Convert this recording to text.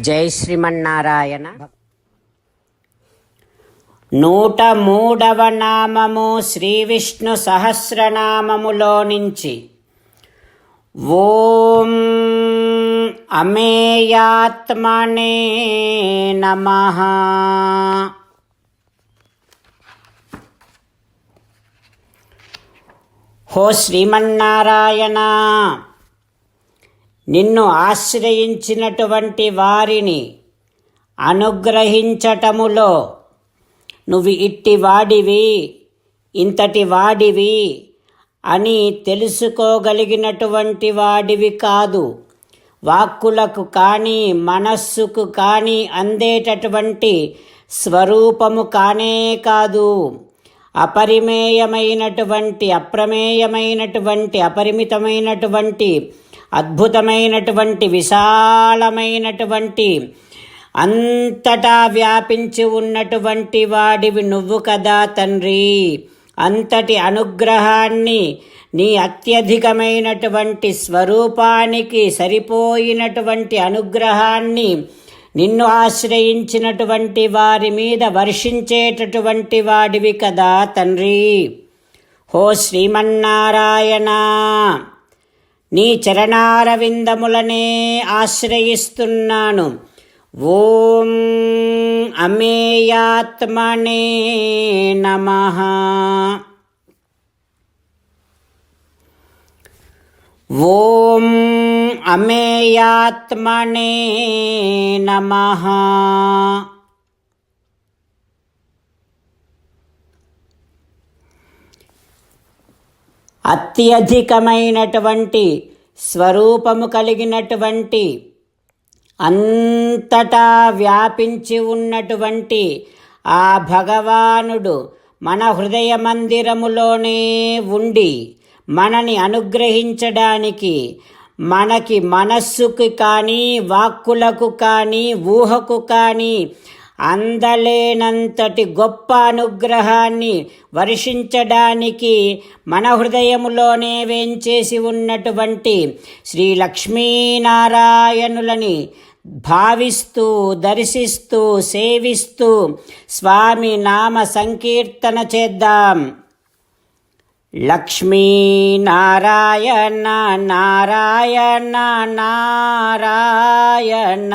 జై శ్రీమన్నారాయణ. నూట మూడవ నామము శ్రీ విష్ణు సహస్రనామములో నుంచి. ఓం అమేయాత్మనే నమ. హో శ్రీమన్నారాయణ. నిన్ను ఆశ్రయించినటువంటి వారిని అనుగ్రహించటములో నువ్వు ఇట్టి వాడివి ఇంతటి వాడివి అని తెలుసుకోగలిగినటువంటి వాడివి కాదు. వాక్కులకు కానీ మనస్సుకు కానీ అందేటటువంటి స్వరూపము కానే కాదు. అపరిమేయమైనటువంటి అప్రమేయమైనటువంటి అపరిమితమైనటువంటి అద్భుతమైనటువంటి విశాలమైనటువంటి అంతటా వ్యాపించి ఉన్నటువంటి వాడివి నువ్వు కదా తండ్రి. అంతటి అనుగ్రహాన్ని నీ అత్యధికమైనటువంటి స్వరూపానికి సరిపోయినటువంటి అనుగ్రహాన్ని నిన్ను ఆశ్రయించినటువంటి వారి మీద వర్షించేటటువంటి వాడివి కదా తండ్రి. హో శ్రీమన్నారాయణ! నీ చరణారవిందములనే ఆశ్రయిస్తున్నాను. ఓం అమేయాత్మనే నమ. ఓం అమేయాత్మనే నమ. అత్యధికమైనటువంటి స్వరూపము కలిగినటువంటి అంతటా వ్యాపించి ఉన్నటువంటి ఆ భగవానుడు మన హృదయ మందిరములోనే ఉండి మనని అనుగ్రహించడానికి మనకి మనస్సుకు కానీ వాక్కులకు కానీ ఊహకు కానీ అందలేనంతటి గొప్ప అనుగ్రహాన్ని వర్షించడానికి మన హృదయములోనే వేంచేసి ఉన్నటువంటి శ్రీ లక్ష్మీనారాయణులని భావిస్తూ దర్శిస్తూ సేవిస్తూ స్వామి నామ సంకీర్తన చేద్దాం. లక్ష్మీనారాయణ నారాయణ నారాయణ.